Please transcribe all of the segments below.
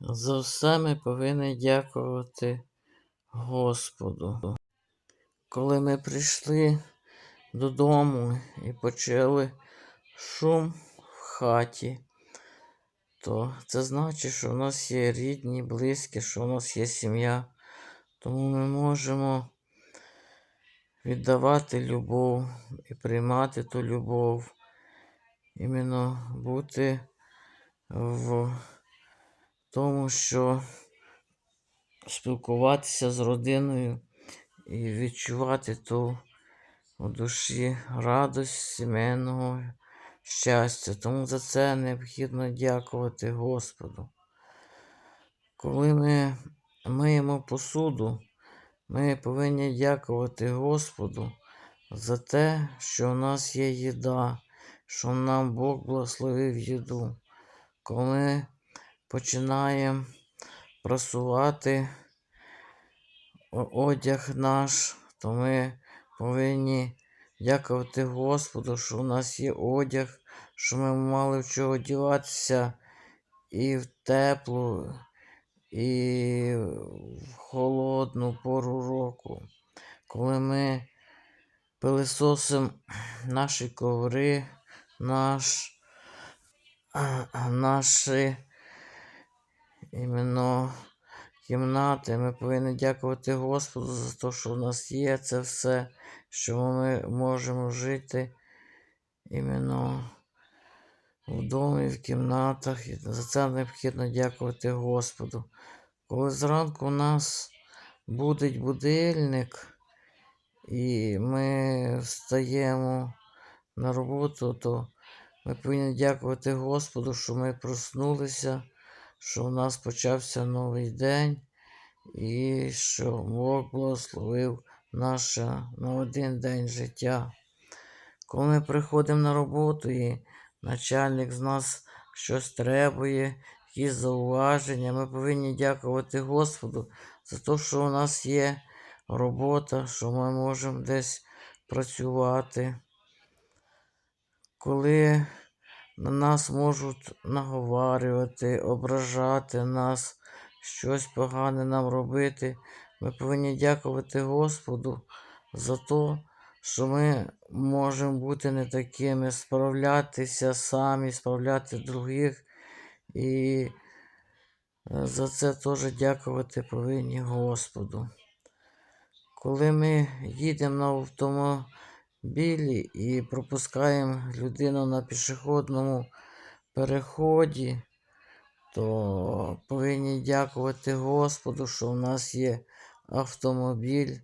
За все ми повинні дякувати Господу. Коли ми прийшли додому і почали шум в хаті, то це значить, що в нас є рідні, близькі, що в нас є сім'я. Тому ми можемо віддавати любов і приймати ту любов. Іменно бути в тому, що спілкуватися з родиною і відчувати ту у душі радость сімейного щастя. Тому за це необхідно дякувати Господу. Коли ми миємо посуду, ми повинні дякувати Господу за те, що в нас є їда, що нам Бог благословив їду. Коли починаємо прасувати о- одяг наш, то ми повинні дякувати Господу, що у нас є одяг, що ми мали в чого одягатися і в теплу, і в холодну пору року. Коли ми пилисосимо наші коври, наш, наші іменно кімнати, ми повинні дякувати Господу за те, що в нас є це все, що ми можемо жити іменно в домі, в кімнатах. І за це необхідно дякувати Господу. Коли зранку у нас буде будильник, і ми встаємо на роботу, то ми повинні дякувати Господу, що ми проснулися, що у нас почався новий день, і що Бог благословив наше на один день життя. Коли ми приходимо на роботу і начальник з нас щось требує, якісь зауваження, ми повинні дякувати Господу за те, що у нас є робота, що ми можемо десь працювати. Коли на нас можуть наговарювати, ображати нас, щось погане нам робити, ми повинні дякувати Господу за те, що ми можемо бути не такими, справлятися самі, справляти других. І е, за це теж дякувати повинні Господу. Коли ми їдемо на автомобілі і пропускаємо людину на пішохідному переході, то повинні дякувати Господу, що в нас є автомобіль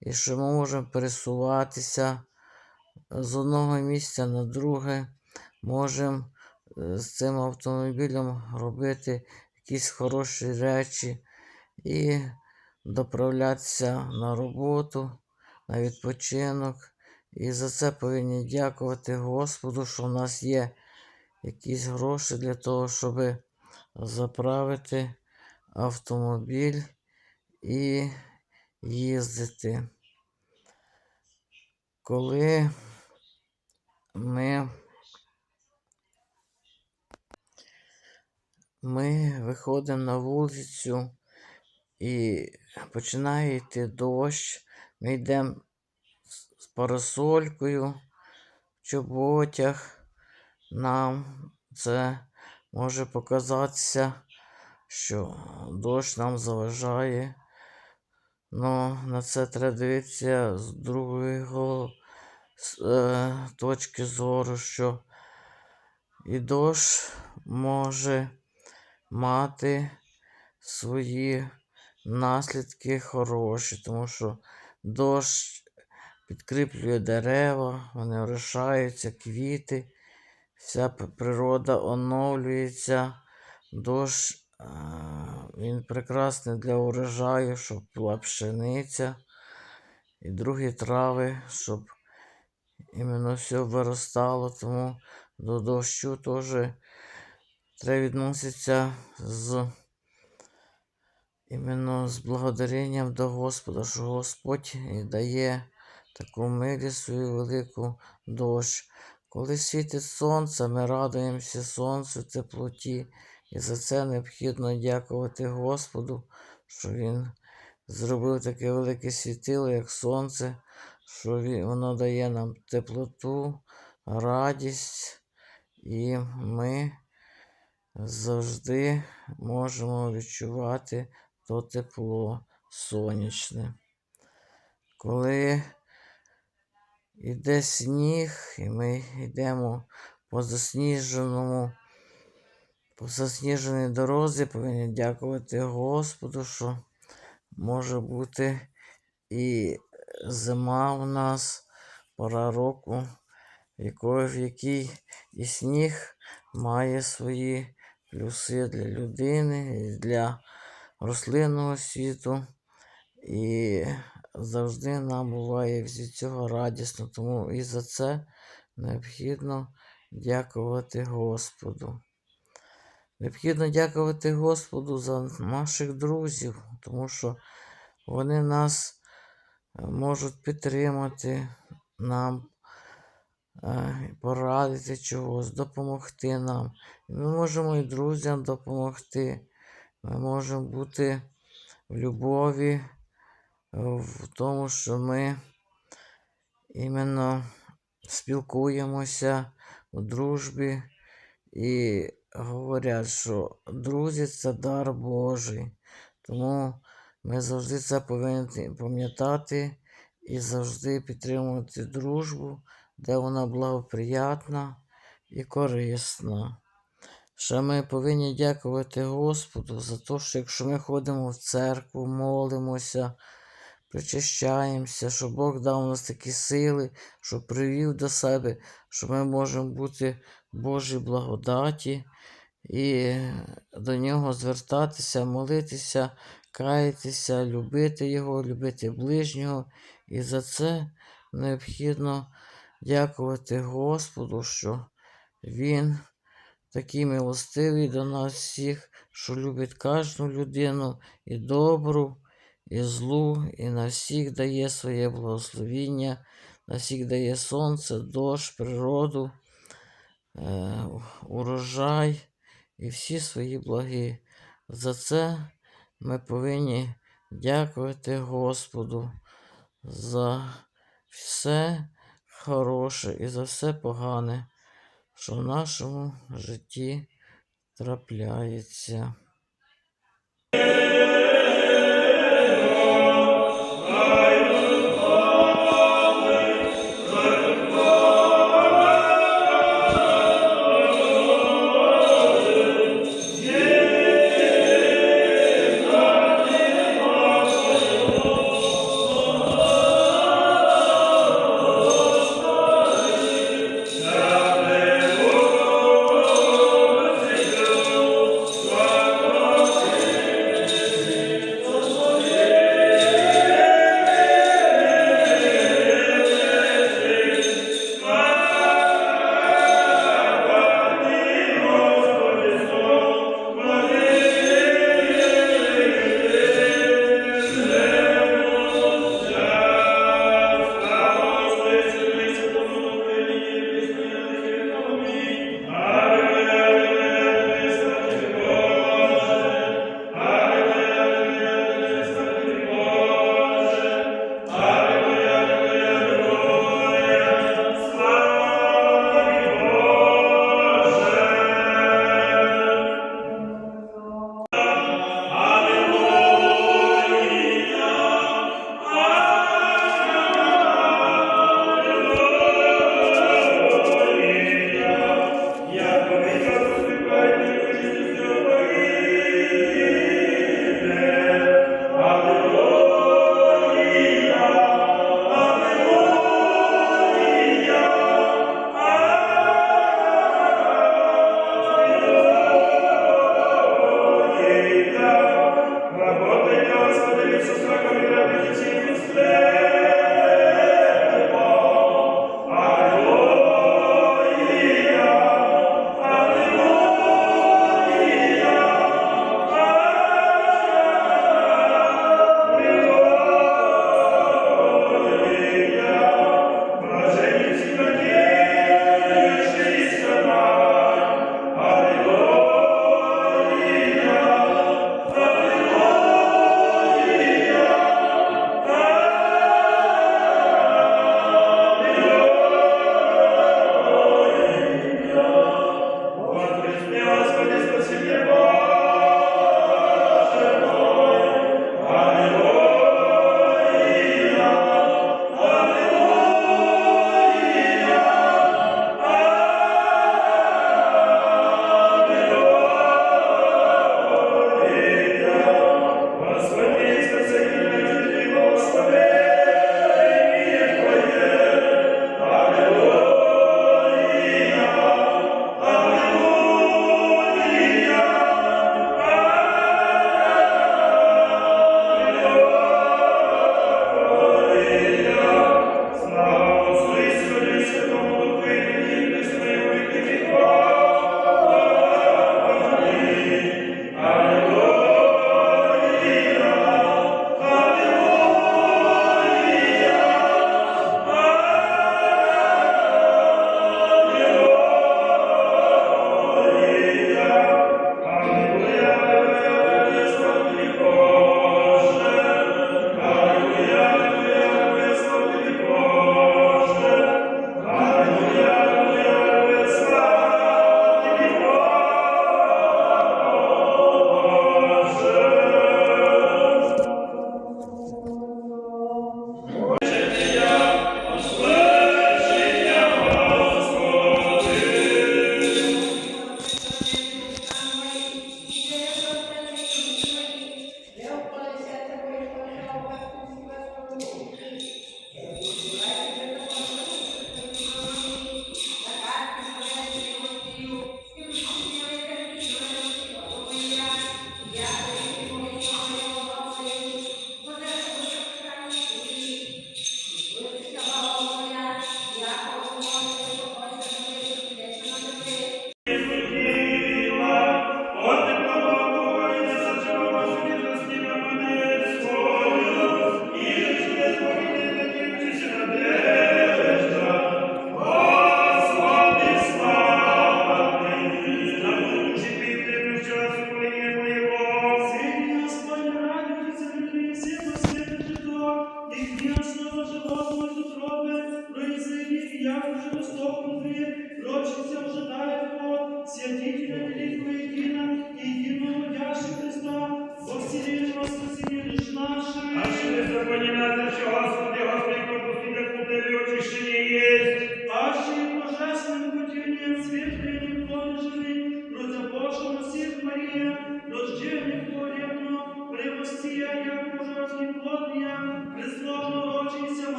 і що ми можемо пересуватися з одного місця на друге, можемо е, з цим автомобілем робити якісь хороші речі і доправлятися на роботу, на відпочинок. І за це повинні дякувати Господу, що в нас є якісь гроші для того, щоб заправити автомобіль і їздити. Коли ми, ми виходимо на вулицю і починає йти дощ, ми йдемо парасолькою, в чоботях. Нам це може показатися, що дощ нам заважає. Ну, на це треба дивитися з другого е, точки зору, що і дощ може мати свої наслідки хороші, тому що дощ підкріплює дерева, вони врушаються, квіти, вся природа оновлюється. Дощ він прекрасний для урожаю, щоб була пшениця і другі трави, щоб іменно все виростало. Тому до дощу теж треба відноситися з іменно з благодаренням до Господа, що Господь дає таку милість свою велику дощ. Коли світить сонце, ми радуємося сонцю, теплоті І за це необхідно дякувати Господу, що Він зробив таке велике світило, як сонце, що воно дає нам теплоту, радість, і ми завжди можемо відчувати то тепло сонячне. Коли йде сніг, і ми йдемо по засніженому, по засніженій дорозі, повинні дякувати Господу, що може бути і зима у нас, пора року, в якій і сніг має свої плюси для людини, і для рослинного світу. І завжди нам буває від цього радісно, тому і за це необхідно дякувати Господу. Необхідно дякувати Господу за наших друзів, тому що вони нас е, можуть підтримати, нам е, порадити чогось, допомогти нам. Ми можемо і друзям допомогти. Ми можемо бути в любові, в тому, що ми іменно спілкуємося у дружбі і говорять, що друзі це дар Божий. Тому ми завжди це повинні пам'ятати і завжди підтримувати дружбу, де вона благоприятна і корисна. Ще ми повинні дякувати Господу за те, що якщо ми ходимо в церкву, молимося, причащаємося, що Бог дав нас такі сили, що привів до себе, що ми можемо бути в Божій благодаті і до нього звертатися, молитися, каятися, любити Його, любити ближнього. І за це необхідно дякувати Господу, що Він такий милостивий до нас всіх, що любить кожну людину і добру, і злу, і на всіх дає своє благословіння, на всіх дає сонце, дощ, природу, е, урожай і всі свої благи. За це ми повинні дякувати Господу за все хороше і за все погане, що в нашому житті трапляється.